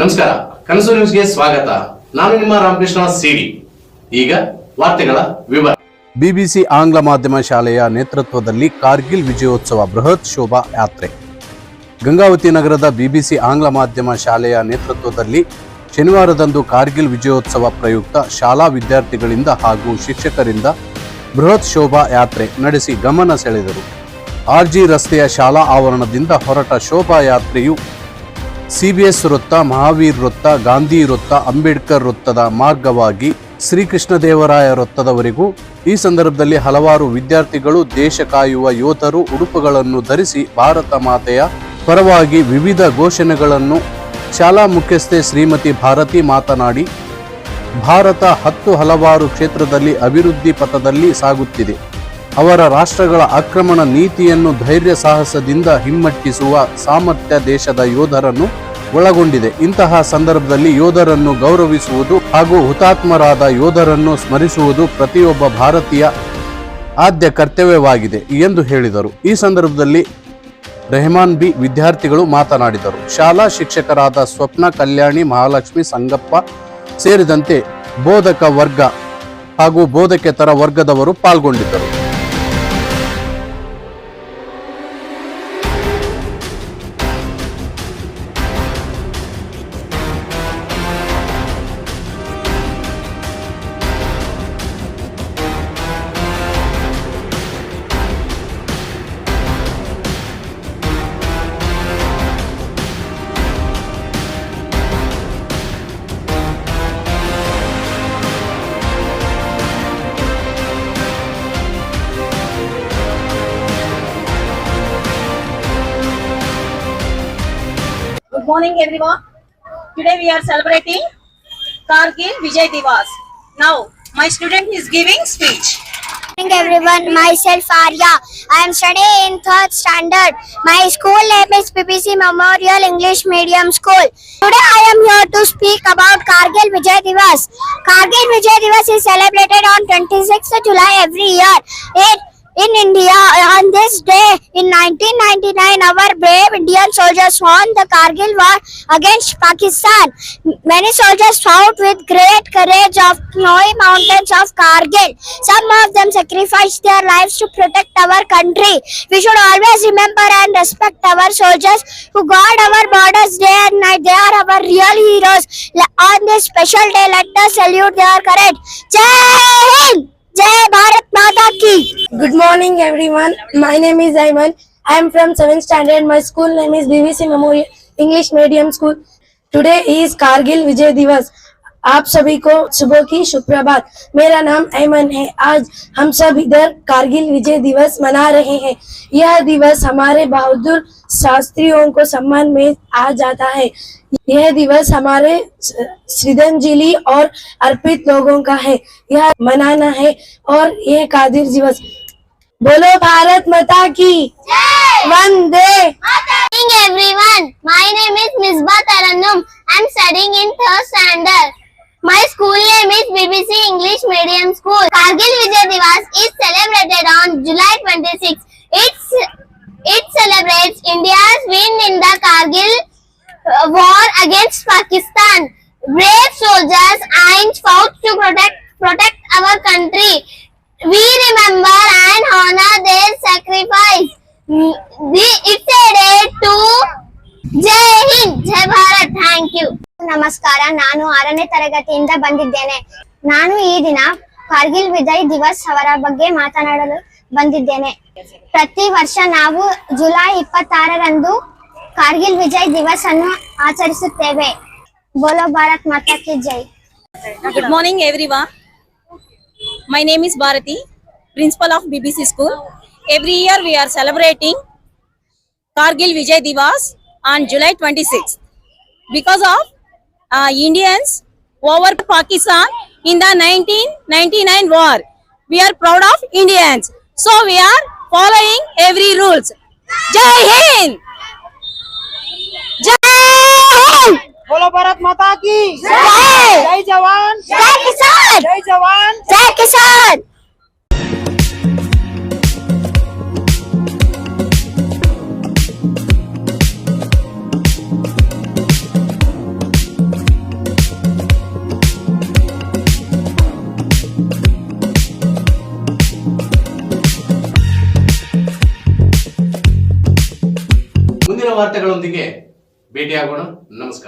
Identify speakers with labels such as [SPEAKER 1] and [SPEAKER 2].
[SPEAKER 1] ನಮಸ್ಕಾರ, ಕನಸು ನ್ಯೂಸ್ಗೆ ಸ್ವಾಗತ. ನಾನು ನಿಮ್ಮ ರಾಮಕೃಷ್ಣ ಸಿಡಿ. ಈಗ ವಾರ್ತೆಗಳ ವಿವರ.
[SPEAKER 2] ಬಿಬಿಸಿ ಆಂಗ್ಲ ಮಾಧ್ಯಮ ಶಾಲೆಯ ನೇತೃತ್ವದಲ್ಲಿ ಕಾರ್ಗಿಲ್ ವಿಜಯೋತ್ಸವ ಬೃಹತ್ ಶೋಭಾ ಯಾತ್ರೆ. ಗಂಗಾವತಿ ನಗರದ ಬಿಬಿಸಿ ಆಂಗ್ಲ ಮಾಧ್ಯಮ ಶಾಲೆಯ ನೇತೃತ್ವದಲ್ಲಿ ಶನಿವಾರದಂದು ಕಾರ್ಗಿಲ್ ವಿಜಯೋತ್ಸವ ಪ್ರಯುಕ್ತ ಶಾಲಾ ವಿದ್ಯಾರ್ಥಿಗಳಿಂದ ಹಾಗೂ ಶಿಕ್ಷಕರಿಂದ ಬೃಹತ್ ಶೋಭಾ ಯಾತ್ರೆ ನಡೆಸಿ ಗಮನ ಸೆಳೆದರು. ಆರ್ಜಿ ರಸ್ತೆಯ ಶಾಲಾ ಆವರಣದಿಂದ ಹೊರಟ ಶೋಭಾ ಯಾತ್ರೆಯು ಸಿಬಿಎಸ್ ವೃತ್ತ, ಮಹಾವೀರ್ ವೃತ್ತ, ಗಾಂಧಿ ವೃತ್ತ, ಅಂಬೇಡ್ಕರ್ ವೃತ್ತದ ಮಾರ್ಗವಾಗಿ ಶ್ರೀಕೃಷ್ಣದೇವರಾಯ ವೃತ್ತದವರೆಗೂ ಈ ಸಂದರ್ಭದಲ್ಲಿ ಹಲವಾರು ವಿದ್ಯಾರ್ಥಿಗಳು, ದೇಶ ಕಾಯುವ ಯೋಧರು, ಉಡುಪುಗಳನ್ನು ಧರಿಸಿ ಭಾರತ ಮಾತೆಯ ಪರವಾಗಿ ವಿವಿಧ ಘೋಷಣೆಗಳನ್ನು ಶಾಲಾ ಮುಖ್ಯಸ್ಥೆ ಶ್ರೀಮತಿ ಭಾರತಿ ಮಾತನಾಡಿ, ಭಾರತ ಹತ್ತು ಹಲವಾರು ಕ್ಷೇತ್ರದಲ್ಲಿ ಅಭಿವೃದ್ಧಿ ಪಥದಲ್ಲಿ ಸಾಗುತ್ತಿದೆ. ಅವರ ರಾಷ್ಟ್ರಗಳ ಆಕ್ರಮಣ ನೀತಿಯನ್ನು ಧೈರ್ಯ ಸಾಹಸದಿಂದ ಹಿಮ್ಮೆಟ್ಟಿಸುವ ಸಾಮರ್ಥ್ಯ ದೇಶದ ಯೋಧರನ್ನು ಒಳಗೊಂಡಿದೆ. ಇಂತಹ ಸಂದರ್ಭದಲ್ಲಿ ಯೋಧರನ್ನು ಗೌರವಿಸುವುದು ಹಾಗೂ ಹುತಾತ್ಮರಾದ ಯೋಧರನ್ನು ಸ್ಮರಿಸುವುದು ಪ್ರತಿಯೊಬ್ಬ ಭಾರತೀಯ ಆದ್ಯ ಕರ್ತವ್ಯವಾಗಿದೆ ಎಂದು ಹೇಳಿದರು. ಈ ಸಂದರ್ಭದಲ್ಲಿ ರೆಹಮಾನ್ ಬಿ ವಿದ್ಯಾರ್ಥಿಗಳು ಮಾತನಾಡಿದರು. ಶಾಲಾ ಶಿಕ್ಷಕರಾದ ಸ್ವಪ್ನ ಕಲ್ಯಾಣಿ, ಮಹಾಲಕ್ಷ್ಮಿ, ಸಂಗಪ್ಪ ಸೇರಿದಂತೆ ಬೋಧಕ ವರ್ಗ ಹಾಗೂ ಬೋಧಕೇತರ ವರ್ಗದವರು ಪಾಲ್ಗೊಂಡಿದ್ದರು.
[SPEAKER 3] Good morning, everyone. Today we are celebrating Kargil Vijay Divas. Now, my student is giving speech.
[SPEAKER 4] morning everyone myself arya i am studying in third standard my school name is ppc memorial english medium school today i am here to speak about kargil vijay divas kargil vijay divas is celebrated on 26th july every year it in India, on this day in 1999, our brave Indian soldiers won the Kargil war against Pakistan. Many soldiers fought with great courage of snowy mountains of Kargil. Some of them sacrificed their lives to protect our country. We should always remember and respect our soldiers who guard our borders day and night. They are our real heroes. On this special day, let us salute their courage. Jai Hind! Jai Bharat Mata! Good
[SPEAKER 5] morning everyone my name is Aiman I am from seven standard my school name is BVC memorial English medium school today is Kargil Vijay Diwas आप सभी को सुबह की शुभ प्रभात मेरा नाम ऐमन है। आज हम सब इधर कारगिल विजय दिवस मना रहे हैं। यह दिवस हमारे बहादुर शास्त्रियों को सम्मान में आ जाता है। यह दिवस हमारे श्रीधंजलि और अर्पित लोगों का है। यह मनाना है और यह कादिर दिवस। बोलो भारत माता की। वंदे।
[SPEAKER 4] Everyone my name is Misba Tarannum I am studying in third standard my school name is BBC English medium school Kargil Vijay Diwas is celebrated on July 26 it's it celebrates India's win in the Kargil war against Pakistan brave soldiers and fought to protect protect our country. We remember and honor their sacrifice. It's a day to ಜೈ ಹಿಂದ್ ಜೈ Bharat thank you ನಮಸ್ಕಾರ. ನಾನು ಆರನೇ ತರಗತಿಯಿಂದ ಬಂದಿದ್ದೇನೆ. ನಾನು ಈ ದಿನ ಕಾರ್ಗಿಲ್ ವಿಜಯ್ ದಿವಸ್ ಅವರ ಬಗ್ಗೆ ಮಾತನಾಡಲು ಬಂದಿದ್ದೇನೆ. ಪ್ರತಿ ವರ್ಷ ನಾವು ಜುಲೈ ಇಪ್ಪತ್ತಾರರಂದು ಕಾರ್ಗಿಲ್ ವಿಜಯ್ ದಿವಸ್ ಅನ್ನು ಆಚರಿಸುತ್ತೇವೆ. ಬೋಲೋ ಭಾರತ್ ಮಾತಾ ಕಿ ಜೈ.
[SPEAKER 3] Good morning, everyone. My name is Bharati, principal of BBC school. Every year we are celebrating Kargil Vijay Divas on July 26th. Because of uh, Indians over Pakistan in the 1999 war. We are proud of Indians. So we are following every rules. Jai Hind! Jai Hind!
[SPEAKER 5] Bolo Bharat
[SPEAKER 4] Mata
[SPEAKER 5] ki! Jai!
[SPEAKER 4] Jai Jawan!
[SPEAKER 5] Jai Kisan!
[SPEAKER 4] કિસાન જય
[SPEAKER 2] ಮುಂದಿನ ವಾರ್ತೆಗಳೊಂದಿಗೆ ಭೇಟಿಯಾಗೋಣ. ನಮಸ್ಕಾರ.